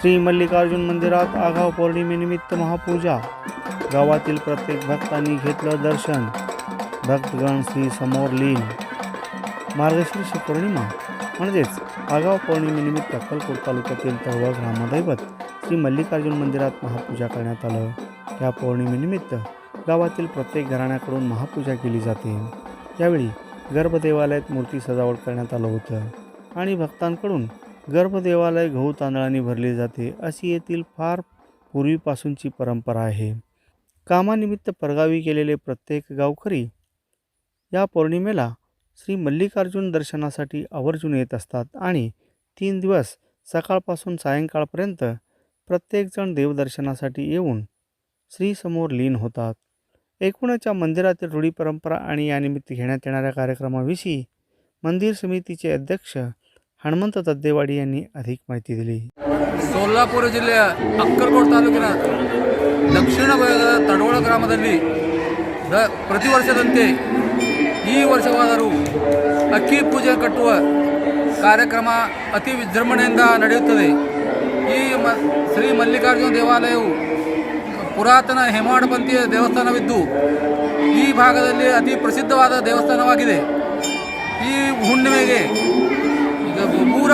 श्री मल्लिकार्जुन मंदिरात आगाव पौर्णिमेनिमित्त महापूजा. गावातील प्रत्येक भक्तांनी घेतलं दर्शन. भक्तगण श्री समोर लीन. मार्गशीर्ष पौर्णिमा. म्हणजेच आगाव पौर्णिमेनिमित्त अक्कलकोट तालुक्यातील तळवळ ग्रामदैवत श्री मल्लिकार्जुन मंदिरात महापूजा करण्यात आलं. या पौर्णिमेनिमित्त गावातील प्रत्येक घराण्याकडून महापूजा केली जाते. यावेळी गर्भदेवालयात मूर्ती सजावट करण्यात आलं होतं. आणि भक्तांकडून गर्भदेवालय गहू तांदळाने भरले जाते अशी येथील फार पूर्वीपासूनची परंपरा आहे. कामानिमित्त परगावी गेलेले प्रत्येक गावकरी या पौर्णिमेला श्री मल्लिकार्जुन दर्शनासाठी आवर्जून येत असतात आणि तीन दिवस सकाळपासून सायंकाळपर्यंत प्रत्येकजण देवदर्शनासाठी येऊन श्रीसमोर लीन होतात. एकूणच या मंदिरातील रूढी परंपरा आणि यानिमित्त घेण्यात येणाऱ्या कार्यक्रमाविषयी मंदिर समितीचे अध्यक्ष हनुमंत दद्देवाडी यांनी अधिक माहिती दिली ಸೋಲಾಪುರ ಜಿಲ್ಲೆಯ ಅಕ್ಕಲಕೋಟ್ ತಾಲೂಕಿನ ದಕ್ಷಿಣ ಭಾಗದ ತಡೋಳ ಗ್ರಾಮದಲ್ಲಿ ದ ಪ್ರತಿ ವರ್ಷದಂತೆ ಈ ವರ್ಷವಾದರೂ ಅಕ್ಕಿ ಪೂಜೆ ಕಟ್ಟುವ ಕಾರ್ಯಕ್ರಮ ಅತಿ ವಿಜೃಂಭಣೆಯಿಂದ ನಡೆಯುತ್ತದೆ ಈ ಮ ಶ್ರೀ ಮಲ್ಲಿಕಾರ್ಜುನ ದೇವಾಲಯವು ಪುರಾತನ ಹೇಮಾಡಪಂಥೀಯ ದೇವಸ್ಥಾನವಿದ್ದು ಈ ಭಾಗದಲ್ಲಿ ಅತಿ ಪ್ರಸಿದ್ಧವಾದ ದೇವಸ್ಥಾನವಾಗಿದೆ ಈ ಹುಣ್ಣಿಮೆಗೆ ಈಗ ಊರ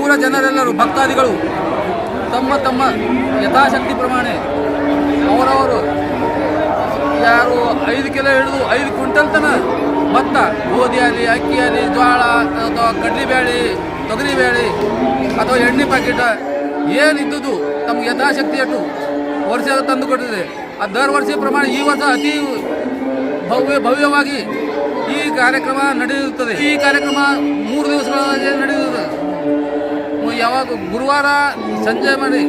ಊರ ಜನರೆಲ್ಲರೂ, ಭಕ್ತಾದಿಗಳು ತಮ್ಮ ತಮ್ಮ ಯಥಾಶಕ್ತಿ ಪ್ರಮಾಣ ಅವರವರು ಯಾರು ಐದು ಕಿಲೋ ಹಿಡಿದು ಐದು ಕ್ವಿಂಟಲ್ ತನ ಭತ್ತ, ಗೋಧಿ ಆಗಲಿ, ಅಕ್ಕಿ ಆಗಲಿ ಜೋಳ ಅಥವಾ ಕಡಲೆಬೇಳೆ ತೊಗರಿಬೇಳೆ ಅಥವಾ ಎಣ್ಣೆ ಪ್ಯಾಕೆಟ್ ಏನಿದ್ದುದು ತಮ್ಮ ಯಥಾಶಕ್ತಿ ಅಟ್ಟು ವರ್ಷ ತಂದು ಕೊಟ್ಟಿದೆ. ಆ ದರ್ ವರ್ಷ ಪ್ರಮಾಣ ಈ ವರ್ಷ ಅತಿ ಭವ್ಯ ಭವ್ಯವಾಗಿ ಈ ಕಾರ್ಯಕ್ರಮ ನಡೆಯುತ್ತದೆ ಈ ಕಾರ್ಯಕ್ರಮ ಮೂರು ದಿವಸಗಳ ನಡೆಯುತ್ತದೆ ಯಾವಾಗ ಗುರುವಾರ ಸಂಜೆ ಮಾಡಿ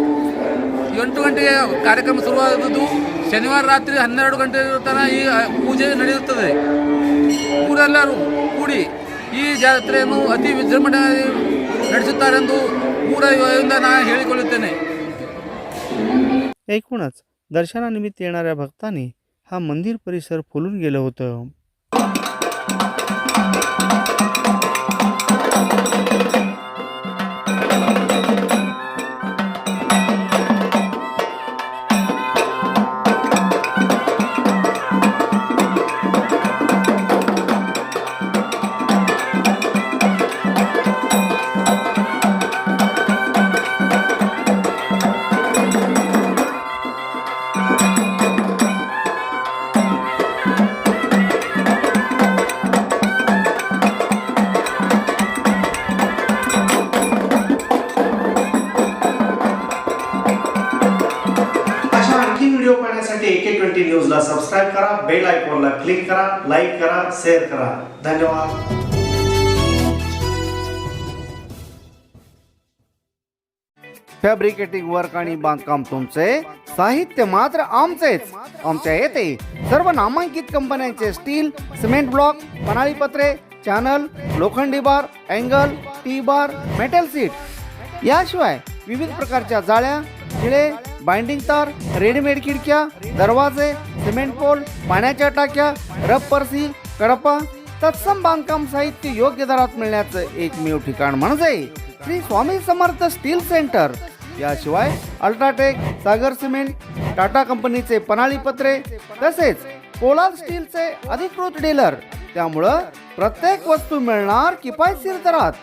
ಎಂಟು ಗಂಟೆಗೆ ಕಾರ್ಯಕ್ರಮ ಶುರುವಾದದ್ದು ಶನಿವಾರ ರಾತ್ರಿ ಹನ್ನೆರಡು ಗಂಟೆ ತನಕ ಈ ಪೂಜೆ ನಡೆಯುತ್ತದೆ ಊರೆಲ್ಲರೂ ಕೂಡಿ ಈ ಜಾತ್ರೆಯನ್ನು ಅತಿ ವಿಜೃಂಭಣೆ ನಡೆಸುತ್ತಾರೆಂದು ಊರ ಯುವದಿಂದ ನಾನು ಹೇಳಿಕೊಳ್ಳುತ್ತೇನೆ एकूणच दर्शनानिमित्त येणाऱ्या भक्तांनी हा मंदिर परिसर फुलून गेलं होतं आणखी व्हिडिओ पाहण्यासाठी एके ट्वेंटी न्यूजला सबस्क्राईब करा बेल आयकॉनला क्लिक करा लाईक करा शेअर करा. धन्यवाद. फॅब्रिकेटिंग वर्क आणि बांधकाम तुमचे साहित्य मात्र आमचेच. आमच्या येथे सर्व नामांकित कंपन्यांचे स्टील सिमेंट ब्लॉक पन्हाळी पत्रे चॅनल लोखंडी bar angle T bar metal sheet. याशिवाय विविध प्रकारच्या जाळ्या खिळे बाइंडिंग तार रेडीमेड खिडक्या दरवाजे सिमेंट पोल पाण्याच्या टाक्या रब परसी कडपा तत्सम बांधकाम साहित्य योग्य दरात मिळण्याचं एकमेव ठिकाण म्हणजे श्री स्वामी समर्थ स्टील सेंटर. याशिवाय अल्ट्राटेक सागर सिमेंट टाटा कंपनीचे पनाळी पत्रे तसेच पोलाद स्टीलचे अधिकृत डीलर. त्यामुळं प्रत्येक वस्तू मिळणार किफायतशीर दरात.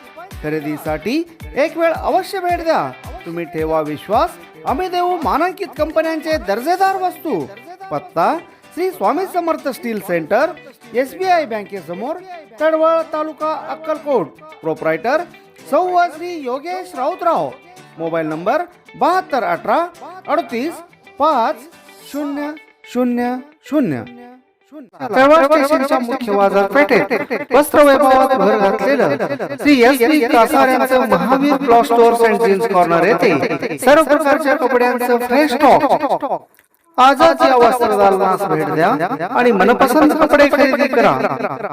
खरेदीसाठी एक वेळ अवश्य भेट द्या. तुम्ही ठेवा विश्वास आम्ही देऊ मानांकित कंपन्यांचे दर्जेदार वस्तू. पत्ता Shri Swami Samarth steel centre S B I बँकेसमोर Tadwal taluka Akkalkot. Proprietor सौ श्री योगेश राऊतराव. मोबाईल नंबर बहात्तर अठरा अडतीस पाच शून्य शून्य शून्य. स्टेशनच्या मुख्य बाजारपेठेत वस्त्र वैभवात भर घातलेलं Shri S P कासाऱ्यांचं Mahavir cloth stores and jeans corner येथे सर्व प्रकारच्या कपड्यांचं फ्रेश स्टॉक आजच या वस्त्र दालनास भेट द्या आणि मनपसंत कपडे खरेदी करा.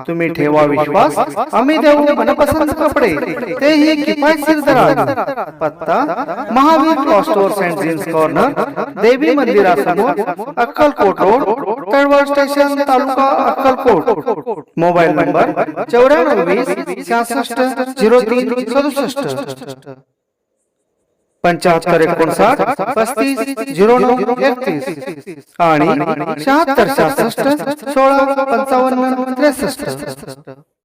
तुम्ही ठेवा विश्वास आम्ही देऊ मनपसंत कपडे. तेही किफायतशीर दरात पत्ता Mahavir cloth stores and jeans corner देवी मंदिरासमोर Akkalkot road Talwal station taluka Akkalkot. Mobile number चौऱ्याण्णव वीस सहासष्ट झिरो तीन सदुसष्ट पंच्याहत्तर एकोणसाठ पस्तीस झिरो नऊ एकतीस. आणि शहात्तर सहासष्ट सोळा पंचावन्न त्रेसष्ट.